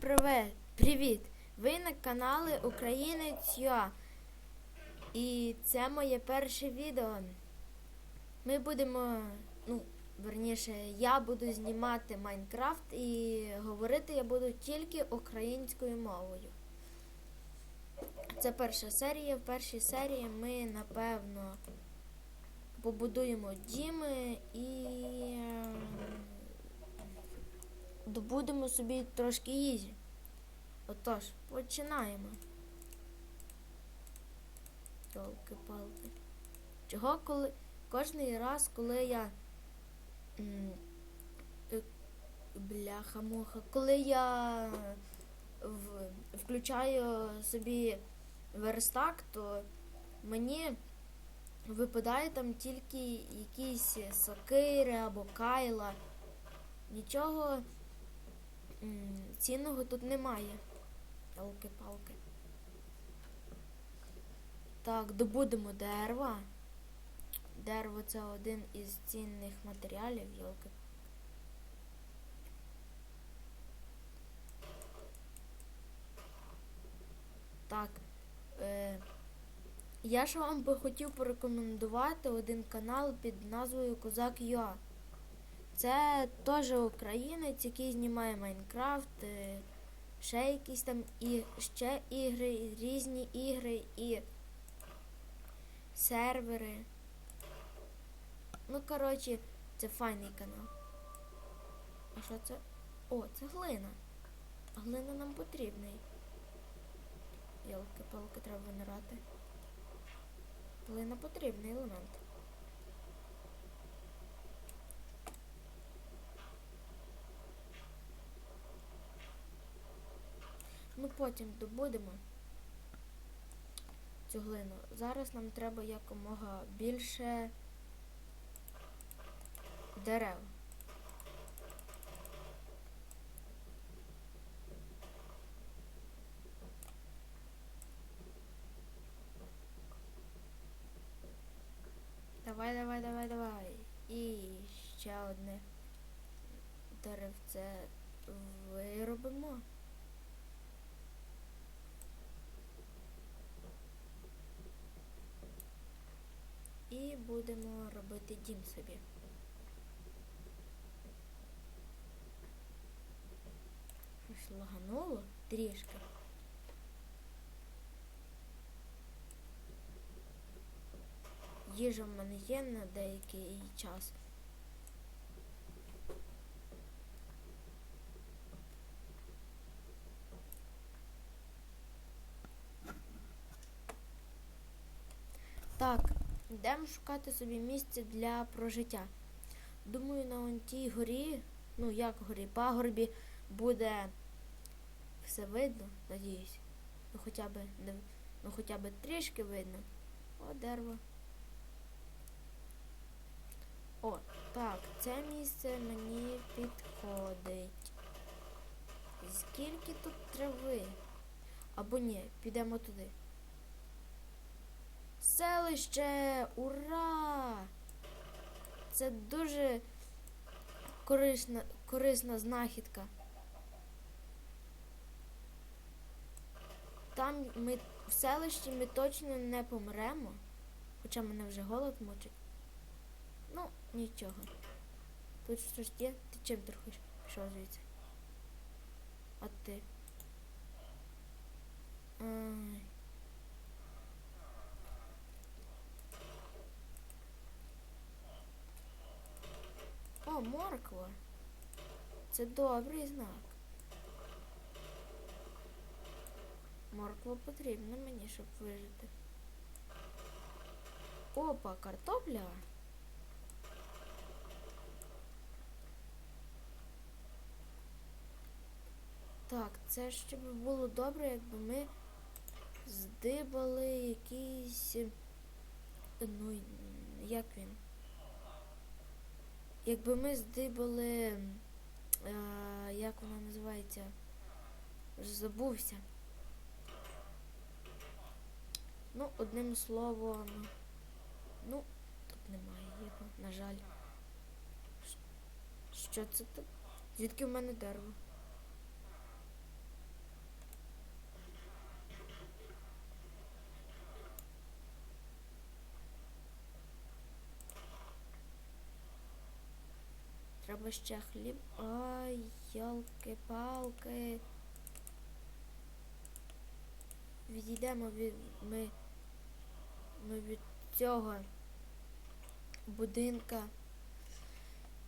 привет! Привіт! Ви на каналі Українець Я. І це моє перше відео. Ми будемо, ну, верніше, я буду знімати Майнкрафт і говорити я буду тільки українською мовою. Це перша серія. В першій серії ми, напевно, побудуємо діми і. Ем, добудемо собі трошки їжі. Отож, починаємо. Йолки-палки. Чого коли кожний раз, коли я. е, Бляха-муха, коли я в, включаю собі верстак, то мені випадає там тільки якісь сокири або кайла. Нічого цінного тут немає. Палки-палки. Так, добудемо дерева. Дерево це один із цінних матеріалів, йолки. Так. Е, я ж вам би хотів порекомендувати один канал під назвою Козак Юа. Це теж українець, який знімає Майнкрафт, е, ще якісь там і ще ігри, і різні ігри і сервери. Ну, коротше, це файний канал. А що це? О, це глина. Глина нам потрібна. Йолки-палки треба винирати. Глина потрібний елемент. Ну потім добудемо цю глину. Зараз нам треба якомога більше дерев. Давай, давай, давай, давай. І ще одне деревце виробимо. І будемо робити дім собі. Щось лагануло трішки. Їжа в мене є на деякий час. Так, йдемо шукати собі місце для прожиття. Думаю, на тій горі, ну як горі, пагорбі буде все видно, надіюсь. Ну хоча б ну хоча б трішки видно. О, дерево. О, так, це місце мені підходить. Скільки тут трави? Або ні, підемо туди. Селище! Ура! Це дуже корисна, корисна знахідка. Там ми в селищі ми точно не помремо, хоча мене вже голод мучить. Ну, нічого. Тут щось є, ти чим торгуєш? Пішов звідси. А ти? Ай. О, морква. Це добрий знак. Морква потрібна мені, щоб вижити. Опа, картопля. Так, це ще би було добре, якби ми здибали якийсь. Ну, як він? Якби ми здибали. А, як вона називається? Вже забувся. Ну, одним словом. Ну, тут немає його, на жаль. Що це так? Звідки в мене дерево? треба ще хліб. Ай, ялки-палки. Відійдемо від ми, ми від цього будинка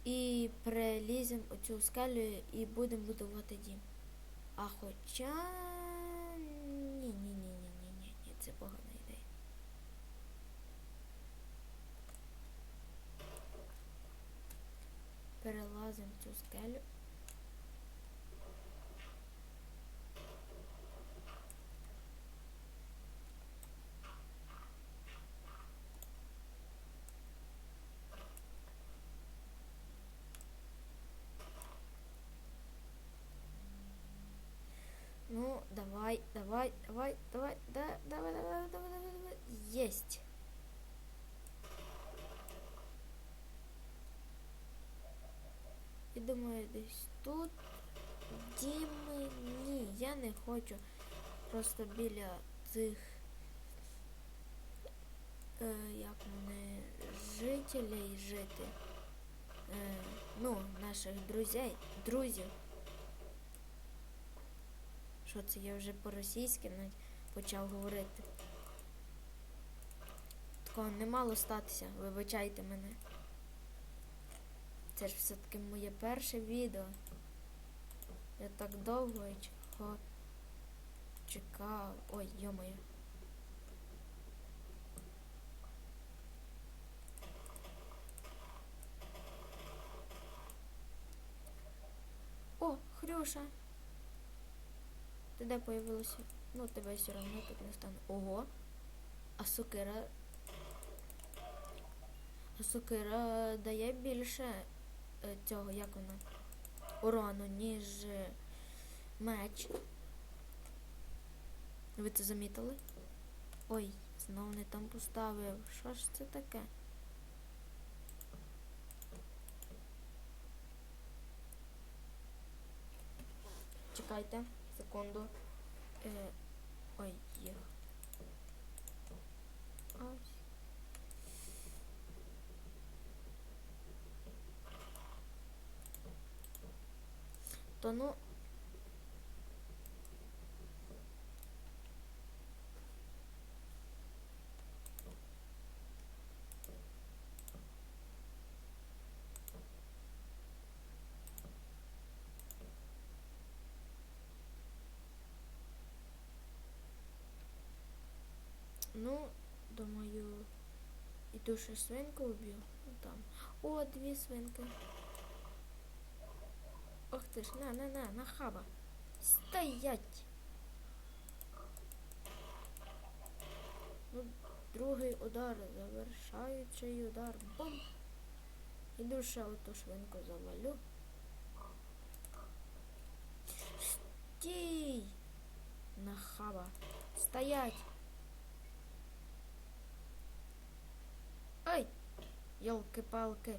і приліземо оцю скелю і будемо будувати дім. А хоча ні, ні, це погана Перелазимо цю скелю. Ну, давай, давай, давай, давай, да, давай, Думаю, десь тут. Діми, ні, я не хочу просто біля цих, е, як вони, жителей жити. Е, ну, наших друзей, друзів. Що це я вже по-російськи почав говорити. Такого не мало статися, вибачайте мене. Це ж все-таки моє перше відео. Я так довго його чекав. Ой, йомаю. О, Хрюша. Ти де появилася? Ну, тебе все одно тут не стане. Ого. А сокира. А сокира дає більше цього, як вона? Урону, ніж е, меч. Ви це замітили? Ой, знов не там поставив. Що ж це таке? Чекайте, секунду. Е, ой, є. То ну. Ну, думаю, іду ще свинку вб'ю. Ну, Там. О, дві свинки. Ох ти ж, на, на, на, на хаба. Стоять. Ну, другий удар, завершаючий удар. Бум! Іду ще оту свинку завалю. Стій! Нахаба. Стоять! Ой! Йолки-палки,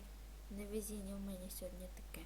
невезіння в мене сьогодні таке.